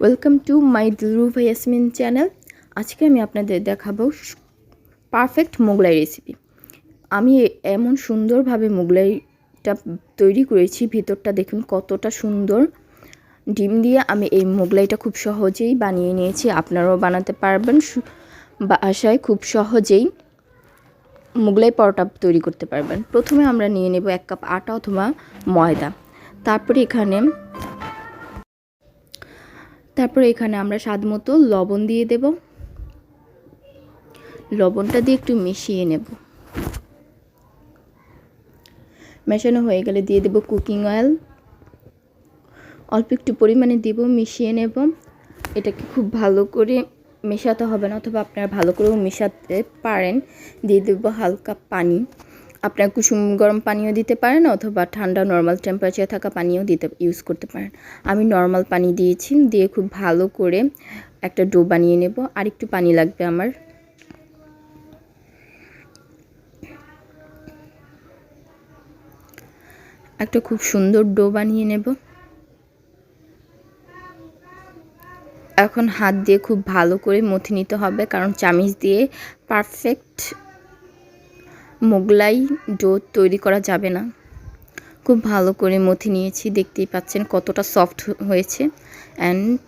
Welcome to my Dilrufa Yasmin channel আজকে আমি আপনাদের দেখাবো পারফেক্ট মোগলাই রেসিপি আমি এমন সুন্দরভাবে মোগলাইটা তৈরি করেছি, ভিতরটা দেখুন কতটা সুন্দর। ডিম দিয়ে আমি এই মোগলাইটা খুব সহজেই বানিয়ে নিয়েছি, আপনারাও বানাতে পারবেন। বাসায় খুব সহজেই মোগলাই পরোটা তৈরি করতে পারবেন। প্রথমে আমরা নিয়ে নেব এক কাপ আটা অথবা ময়দা। তারপরে এখানে তারপরে এখানে আমরা স্বাদ মতো লবণ দিয়ে দেব। লবণটা দিয়ে একটু মিশিয়ে নেব। মেশানো হয়ে গেলে দিয়ে দেব কুকিং অয়েল। অল্প একটু পরিমাণে দেব, মিশিয়ে নেব। এটাকে খুব ভালো করে মেশাতে হবে না, অথবা আপনারা ভালো করেও মেশাতে পারেন। দিয়ে দেবো হালকা পানি। আপনার কুসুম গরম পানিও দিতে পারেন অথবা ঠান্ডা নর্মাল টেম্পারেচার থাকা পানিও দিতে ইউজ করতে পারেন। আমি নর্মাল পানি দিয়েছি, দিয়ে খুব ভালো করে একটা ডো বানিয়ে নেব। আর একটু পানি লাগবে আমার। একটা খুব সুন্দর ডো বানিয়ে নেব। এখন হাত দিয়ে খুব ভালো করে মথে নিতে হবে, কারণ চামিচ দিয়ে পারফেক্ট মোগলাই ডো তৈরি করা যাবে না। খুব ভালো করে মথি নিয়েছি, দেখতেই পাচ্ছেন কতটা সফট হয়েছে। অ্যান্ড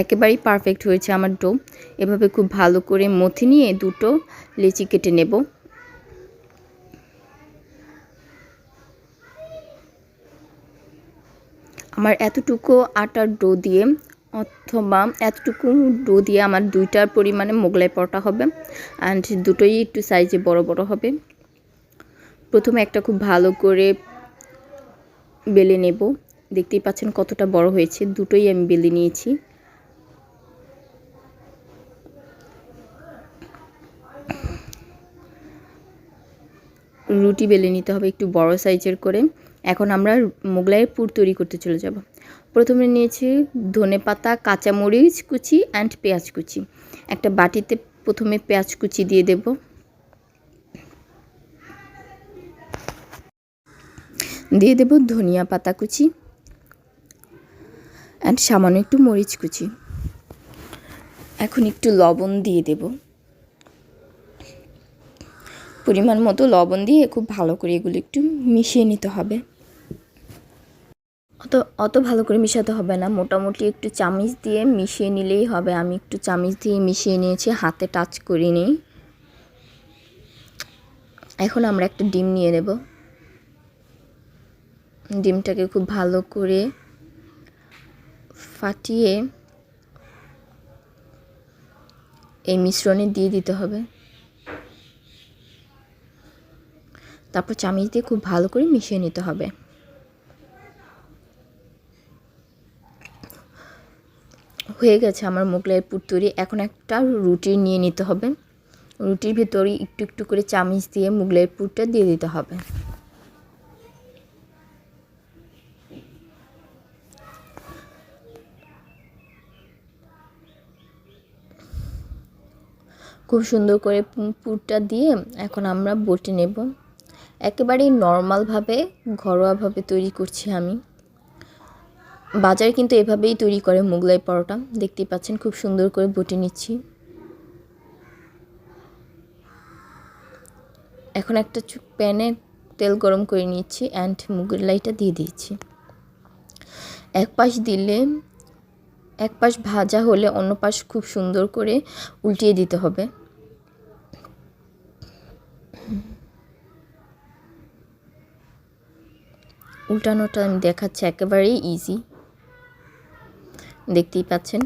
একেবারেই পারফেক্ট হয়েছে আমার ডো। এভাবে খুব ভালো করে মথি নিয়ে দুটো লেচি কেটে নেব। আমার এতটুকু আটার ডো দিয়ে অথবা এতটুকু ডো দিয়ে আমার দুইটার পরিমাণে মোগলাই পরোটা হবে। অ্যান্ড দুটোই একটু সাইজে বড় বড় হবে। প্রথমে একটা খুব ভালো করে বেলে নেব। দেখতেই পাচ্ছেন কতটা বড় হয়েছে। দুটোই আমি বেলে নিয়েছি। রুটি বেলে নিতে হবে একটু বড় সাইজের করে। এখন আমরা মোগলাইয়ের পুর তৈরি করতে চলে যাব। প্রথমে নিয়েছি ধনে পাতা কাঁচামরিচ কুচি অ্যান্ড পেঁয়াজ কুচি। একটা বাটিতে প্রথমে পেঁয়াজ কুচি দিয়ে দেব। দিয়ে দেব ধনিয়া পাতা কুচি অ্যান্ড সামান্য একটু মরিচ কুচি। এখন একটু লবণ দিয়ে দেব। পরিমাণ মতো লবণ দিয়ে খুব ভালো করে এগুলো একটু মিশিয়ে নিতে হবে। অত অত ভালো করে মিশাতে হবে না। মোটামুটি একটু চামিচ দিয়ে মিশিয়ে নিলেই হবে। আমি একটু চামিচ দিয়ে মিশিয়ে নিয়েছি, হাতে টাচ করে নিই এখন আমরা একটা ডিম নিয়ে নেব। ডিমটাকে খুব ভালো করে ফাটিয়ে এই মিশ্রণে দিয়ে দিতে হবে। তারপর চামিচ দিয়ে খুব ভালো করে মিশিয়ে নিতে হবে। হয়ে গেছে আমার মোগলাই পুর তৈরি। এখন একটা রুটি নিয়ে নিতে হবে। রুটির ভিতরে একটু একটু করে চামিচ দিয়ে মোগলাই পুরটা দিয়ে দিতে হবে। খুব সুন্দর করে পুরটা দিয়ে এখন আমরা বটে নেব। একেবারেই নর্মালভাবে ঘরোয়াভাবে তৈরি করছি আমি। বাজারে কিন্তু এভাবেই তৈরি করে মোগলাই পরোটা। দেখতেই পাচ্ছেন, খুব সুন্দর করে বটে নিচ্ছি। এখন একটা প্যানে তেল গরম করে নিচ্ছি অ্যান্ড মোগলাইটা দিয়ে দিয়েছি এক পাশ দিলে, এক পাশ ভাজা হলে অন্য পাশ খুব সুন্দর করে উল্টিয়ে দিতে হবে। উল্টানোটা আমি দেখাচ্ছি, একেবারেই ইজি দেখতেই পাচ্ছেন।